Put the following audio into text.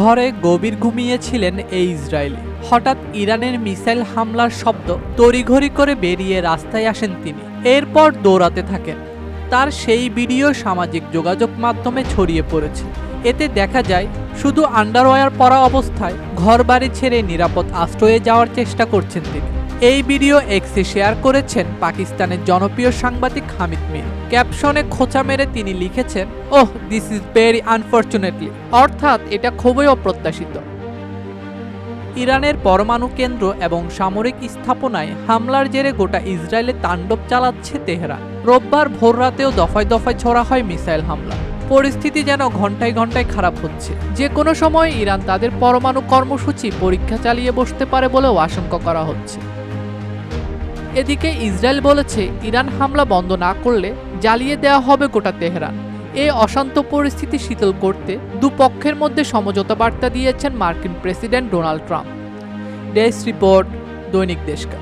ঘরে গভীর ঘুমিয়েছিলেন এই ইসরায়েলি। হঠাৎ ইরানের মিসাইল হামলার শব্দ তড়িঘড়ি করে বেরিয়ে রাস্তায় আসেন তিনি। এরপর দৌড়াতে থাকেন। তার সেই ভিডিও সামাজিক যোগাযোগ মাধ্যমে ছড়িয়ে পড়েছে। এতে দেখা যায়, শুধু আন্ডারওয়্যার পরা অবস্থায় ঘরবাড়ি ছেড়ে নিরাপদ আশ্রয়ে যাওয়ার চেষ্টা করছেন তিনি। এই ভিডিও এক্সে শেয়ার করেছেন পাকিস্তানের জনপ্রিয় সাংবাদিক হামিদ মির ক্যাপশনে খোঁচা মেরে তিনি লিখেছেন, oh this is very unfortunately অর্থাৎ এটা খুবই অপ্রত্যাশিত। ইরানের পরমাণু কেন্দ্র এবং সামরিক স্থাপনায় হামলার জেরে গোটা ইসরায়েলে তাণ্ডব চালাচ্ছে তেহরান। রোববার ভোররাতেও দফায় দফায় ছড়া হয় মিসাইল হামলা। পরিস্থিতি যেন ঘন্টায় ঘন্টায় খারাপ হচ্ছে। যে কোনো সময় ইরান তাদের পরমাণু কর্মসূচি পরীক্ষা চালিয়ে বসতে পারে বলেও আশঙ্কা করা হচ্ছে। এদিকে ইসরায়েল বলেছে, ইরান হামলা বন্ধ না করলে জ্বালিয়ে দেওয়া হবে গোটা তেহরান। এই অশান্ত পরিস্থিতি শীতল করতে দুপক্ষের মধ্যে সমঝোতা বার্তা দিয়েছেন মার্কিন president Donald Trump. Desk report, দৈনিক দেশকা